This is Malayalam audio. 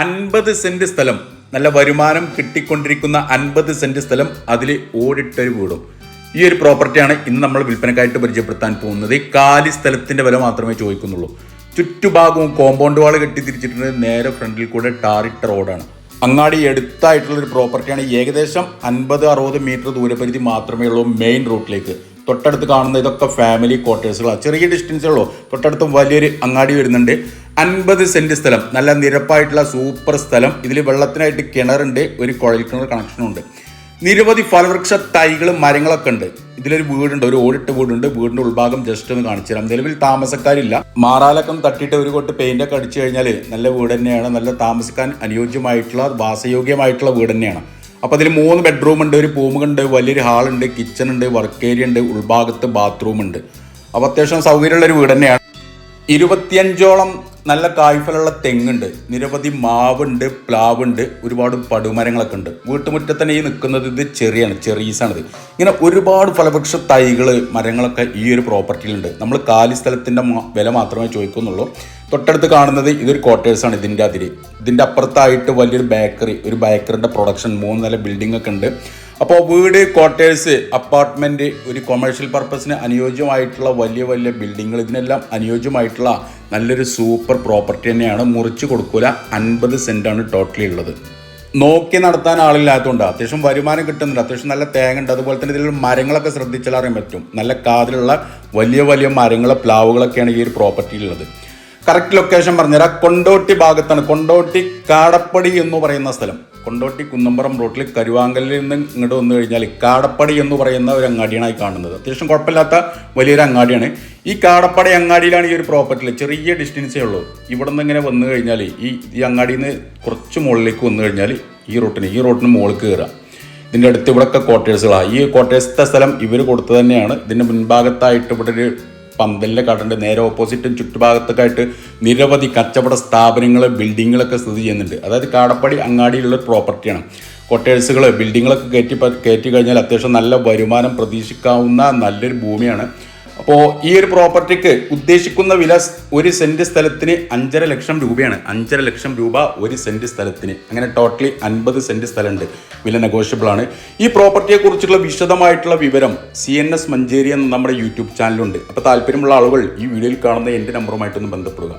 അൻപത് സെന്റ് സ്ഥലം നല്ല വരുമാനം കിട്ടിക്കൊണ്ടിരിക്കുന്ന അൻപത് സെന്റ് സ്ഥലം അതിൽ ഓടിട്ടൊരു വീടും. ഈ ഒരു പ്രോപ്പർട്ടിയാണ് ഇന്ന് നമ്മൾ വിൽപ്പനക്കായിട്ട് പരിചയപ്പെടുത്താൻ പോകുന്നത്. കാലി സ്ഥലത്തിന്റെ വില മാത്രമേ ചോദിക്കുന്നുള്ളൂ. ചുറ്റുഭാഗവും കോമ്പൗണ്ട് വാൾ കെട്ടി തിരിച്ചിട്ടുണ്ട്. നേരെ ഫ്രണ്ടിൽ കൂടെ ടാറിട്ട റോഡാണ് അങ്ങാടി എടുത്തായിട്ടുള്ള ഒരു പ്രോപ്പർട്ടിയാണ് ഏകദേശം അൻപത് അറുപത് മീറ്റർ ദൂരപരിധി മാത്രമേ ഉള്ളൂ മെയിൻ റൂട്ടിലേക്ക് തൊട്ടടുത്ത് കാണുന്ന ഇതൊക്കെ ഫാമിലി ക്വാർട്ടേഴ്സുകളാണ് ചെറിയ ഡിസ്റ്റൻസേ ഉള്ളൂ. തൊട്ടടുത്ത് വലിയൊരു അങ്ങാടി വരുന്നുണ്ട്. അൻപത് സെന്റ് സ്ഥലം. നല്ല നിരപ്പായിട്ടുള്ള സൂപ്പർ സ്ഥലം. ഇതിൽ വെള്ളത്തിനായിട്ട് കിണറുണ്ട് ഒരു കുഴൽ കിണർ കണക്ഷനുണ്ട് നിരവധി ഫലവൃക്ഷ തൈകളും മരങ്ങളൊക്കെ ഉണ്ട്. ഇതിലൊരു വീടുണ്ട് ഒരു ഓടിട്ട വീടുണ്ട്. വീടിന്റെ ഉൾഭാഗം ജസ്റ്റ് ഒന്ന് കാണിച്ചു തരാം. നിലവിൽ താമസക്കാരില്ല. മാറാലൊക്കെ തട്ടിയിട്ട് ഒരു കൊട്ട് പെയിന്റ് ഒക്കെ അടിച്ചു കഴിഞ്ഞാൽ നല്ല വീട് തന്നെയാണ്. നല്ല താമസിക്കാൻ അനുയോജ്യമായിട്ടുള്ള വാസയോഗ്യമായിട്ടുള്ള വീട് തന്നെയാണ്. അപ്പോൾ അതിൽ മൂന്ന് ബെഡ്റൂം ഉണ്ട് ഒരു പൂമുണ്ട് വലിയൊരു ഹാളുണ്ട് കിച്ചൺ ഉണ്ട് വർക്ക് ഏരിയ ഉണ്ട് ഉൾഭാഗത്ത് ബാത്റൂം ഉണ്ട്. അപ്പോൾ അത്യാവശ്യം സൗകര്യമുള്ള ഒരു വീട് തന്നെയാണ്. ഇരുപത്തിയഞ്ചോളം നല്ല കായ്ഫലുള്ള തെങ്ങുണ്ട്. നിരവധി മാവുണ്ട് പ്ലാവുണ്ട് ഒരുപാട് പടുമരങ്ങളൊക്കെ ഉണ്ട്. വീട്ടുമുറ്റത്തന്നെ ഈ നിൽക്കുന്നത് ഇത് ചെറിയാണ് ചെറീസാണിത്. ഇങ്ങനെ ഒരുപാട് ഫലവൃക്ഷ തൈകൾ മരങ്ങളൊക്കെ ഈ ഒരു പ്രോപ്പർട്ടിയിലുണ്ട്. നമ്മൾ കാലി സ്ഥലത്തിന്റെ വില മാത്രമേ ചോദിക്കുന്നുള്ളൂ. തൊട്ടടുത്ത് കാണുന്നത് ഇതൊരു ക്വാർട്ടേഴ്സാണ് ഇതിന്റെ അതിര്. ഇതിന്റെ അപ്പുറത്തായിട്ട് വലിയൊരു ബേക്കറി ഒരു ബേക്കറിന്റെ പ്രൊഡക്ഷൻ മൂന്ന് നില ബിൽഡിംഗ് ഒക്കെ ഉണ്ട്. അപ്പോൾ വീട് ക്വാർട്ടേഴ്സ് അപ്പാർട്ട്മെന്റ് ഒരു കൊമേഴ്ഷ്യൽ പർപ്പസിന് അനുയോജ്യമായിട്ടുള്ള വലിയ വലിയ ബിൽഡിങ്ങുകൾ ഇതിനെല്ലാം അനുയോജ്യമായിട്ടുള്ള നല്ലൊരു സൂപ്പർ പ്രോപ്പർട്ടി തന്നെയാണ്. മുറിച്ച് കൊടുക്കൂല. അൻപത് സെന്റാണ് ടോട്ടലി ഉള്ളത്. നോക്കി നടത്താൻ ആളില്ലാത്തതുകൊണ്ട് അത്യാവശ്യം വരുമാനം കിട്ടുന്നുണ്ട്. അത്യാവശ്യം നല്ല തേങ്ങ ഉണ്ട് അതുപോലെ തന്നെ ഇതിൽ മരങ്ങളൊക്കെ ശ്രദ്ധിച്ചാൽ അറിയാൻ പറ്റും. നല്ല കാതിലുള്ള വലിയ വലിയ മരങ്ങൾ പ്ലാവുകളൊക്കെയാണ് ഈ ഒരു പ്രോപ്പർട്ടിയിലുള്ളത് കറക്റ്റ് ലൊക്കേഷൻ പറഞ്ഞുതരാം. കൊണ്ടോട്ടി ഭാഗത്താണ്. കൊണ്ടോട്ടി കാടപ്പടി എന്ന് പറയുന്ന സ്ഥലം. കൊണ്ടോട്ടി കുന്നമ്പറം റോട്ടിൽ കരുവാങ്കലിൽ നിന്ന് ഇങ്ങോട്ട് വന്നു കഴിഞ്ഞാൽ കാടപ്പടി എന്ന് പറയുന്ന ഒരു അങ്ങാടിയാണ് കാണുന്നത്. അത്യാവശ്യം കുഴപ്പമില്ലാത്ത വലിയൊരു അങ്ങാടിയാണ്. ഈ കാടപ്പടി അങ്ങാടിയിലാണ് ഈ ഒരു പ്രോപ്പർട്ടിയിൽ ചെറിയ ഡിസ്റ്റൻസേ ഉള്ളൂ. ഇവിടെ നിന്ന് ഇങ്ങനെ വന്നു കഴിഞ്ഞാൽ ഈ ഈ അങ്ങാടിയിൽ നിന്ന് കുറച്ച് മുകളിലേക്ക് വന്നു കഴിഞ്ഞാൽ ഈ റോട്ടിന് ഈ റോട്ടിന് മുകളിൽ കയറാം ഇതിന്റെ അടുത്ത് ഇവിടെയൊക്കെ ക്വാർട്ടേഴ്സുകളാണ് ഈ ക്വാർട്ടേഴ്സത്തെ സ്ഥലം ഇവർ കൊടുത്തു തന്നെയാണ്. ഇതിന്റെ മുൻഭാഗത്തായിട്ട് ഇവിടെ ഒരു പന്തലിന്റെ കടലിന്റെ നേരെ ഓപ്പോസിറ്റും ചുറ്റുഭാഗത്തൊക്കെയായിട്ട് നിരവധി കച്ചവട സ്ഥാപനങ്ങൾ ബിൽഡിങ്ങുകളൊക്കെ സ്ഥിതി ചെയ്യുന്നുണ്ട്. അതായത് കാടപ്പടി അങ്ങാടിയിലുള്ള പ്രോപ്പർട്ടിയാണ് കൊട്ടേഴ്സുകൾ ബിൽഡിങ്ങുകളൊക്കെ കയറ്റി കയറ്റി കഴിഞ്ഞാൽ അത്യാവശ്യം നല്ല വരുമാനം പ്രതീക്ഷിക്കാവുന്ന നല്ലൊരു ഭൂമിയാണ്. അപ്പോൾ ഈ ഒരു പ്രോപ്പർട്ടിക്ക് ഉദ്ദേശിക്കുന്ന വില ഒരു സെന്റ് സ്ഥലത്തിന് അഞ്ചര ലക്ഷം രൂപയാണ്. അഞ്ചര ലക്ഷം രൂപ ഒരു സെന്റ് സ്ഥലത്തിന്. അങ്ങനെ ടോട്ടലി അൻപത് സെന്റ് സ്ഥലമുണ്ട്. വില നെഗോഷ്യബിൾ ആണ്. ഈ പ്രോപ്പർട്ടിയെക്കുറിച്ചുള്ള വിശദമായിട്ടുള്ള വിവരം സി എൻ എസ് മഞ്ചേരി എന്ന നമ്മുടെ യൂട്യൂബ് ചാനലുണ്ട് അപ്പോൾ താല്പര്യമുള്ള ആളുകൾ ഈ വീഡിയോയിൽ കാണുന്ന എന്റെ നമ്പറുമായിട്ടൊന്ന് ബന്ധപ്പെടുക.